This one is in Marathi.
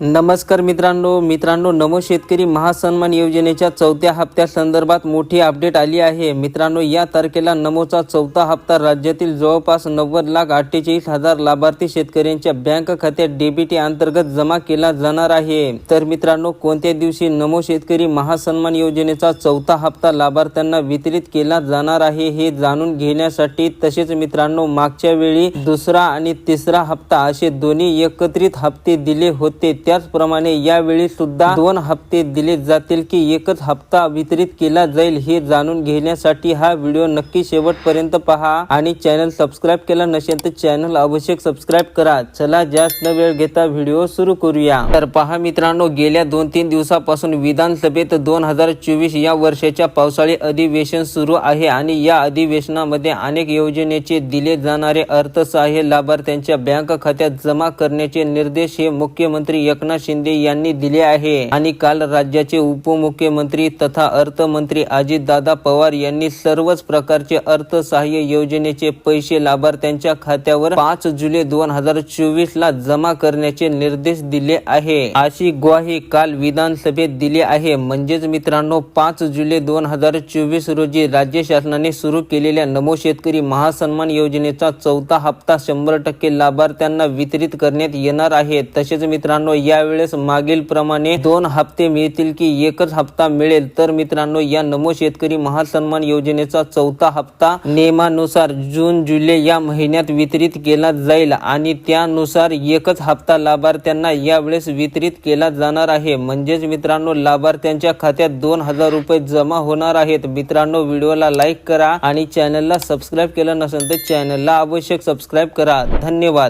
नमस्कार मित्रांनो मित्रांनो नमो शेतकरी महासन्मान योजनेच्या चौथ्या हप्त्या संदर्भात मोठी अपडेट आली आहे. मित्रांनो या तारखेला नमोचा चौथा हप्ता राज्यातील जवळपास नव्वद लाख अठ्ठेचाळीस हजार लाभार्थी शेतकऱ्यांच्या बँक खात्यात डीबीटी अंतर्गत जमा केला जाणार आहे. तर मित्रांनो कोणत्या दिवशी नमो शेतकरी महासन्मान योजनेचा चौथा हप्ता लाभार्थ्यांना वितरित केला जाणार आहे हे जाणून घेण्यासाठी तसेच मित्रांनो मागच्या वेळी दुसरा आणि तिसरा हप्ता असे दोन्ही एकत्रित हप्ते दिले होते. त्याचप्रमाणे यावेळी सुद्धा दोन हप्ते दिले जातील की एकच हप्ता वितरित केला जाईल हे जाणून घेण्यासाठी हा व्हिडिओ नक्की शेवटपर्यंत पहा आणि चॅनल सबस्क्राईब केला नसेल तर चॅनल आवश्यक सबस्क्राईब करा. चला जास्त वेळ घेता व्हिडिओ सुरू करूया. तर पहा मित्रांनो गेल्या दोन तीन दिवसापासून विधानसभेत दोन हजार चोवीस या वर्षाच्या पावसाळी अधिवेशन सुरू आहे आणि या अधिवेशनामध्ये अनेक योजनेचे दिले जाणारे अर्थसहाय्य लाभार्थ्यांच्या बँक खात्यात जमा करण्याचे निर्देश हे मुख्यमंत्री एकनाथ शिंदे यांनी दिले आहे. आणि काल राज्याचे उपमुख्यमंत्री तथा अर्थमंत्री अजितदादा पवार यांनी सर्वच प्रकारचे अर्थसहाय्य योजनेचे पैसे लाभार्थ्यांच्या खात्यावर पाच जुलै दोन हजार चोवीस ला जमा करण्याचे निर्देश दिले आहे. अशी ग्वाही काल विधानसभेत दिली आहे. म्हणजेच मित्रांनो पाच जुलै दोन हजार चोवीस रोजी राज्य शासनाने सुरू केलेल्या नमो शेतकरी महासन्मान योजनेचा चौथा हप्ता शंभर टक्के लाभार्थ्यांना वितरित करण्यात येणार आहे. तसेच मित्रांनो यावेळेस मागील प्रमाणे दोन हप्ते मिळतील की एकच हप्ता मिळेल. तर मित्रांनो या नमो शेतकरी महासन्मान योजनेचा चौथा हप्ता नियमानुसार जून जुलै या महिन्यात वितरित केला जाईल आणि त्यानुसार एकच हप्ता लाभार्थ्यांना यावेळेस वितरित केला जाणार आहे. म्हणजेच मित्रांनो लाभार्थ्यांच्या खात्यात दोन हजार रुपये जमा होणार आहेत. मित्रांनो व्हिडिओला लाईक करा आणि चॅनलला सबस्क्राईब केलं नसेल तर चॅनलला आवश्यक सबस्क्राईब करा. धन्यवाद.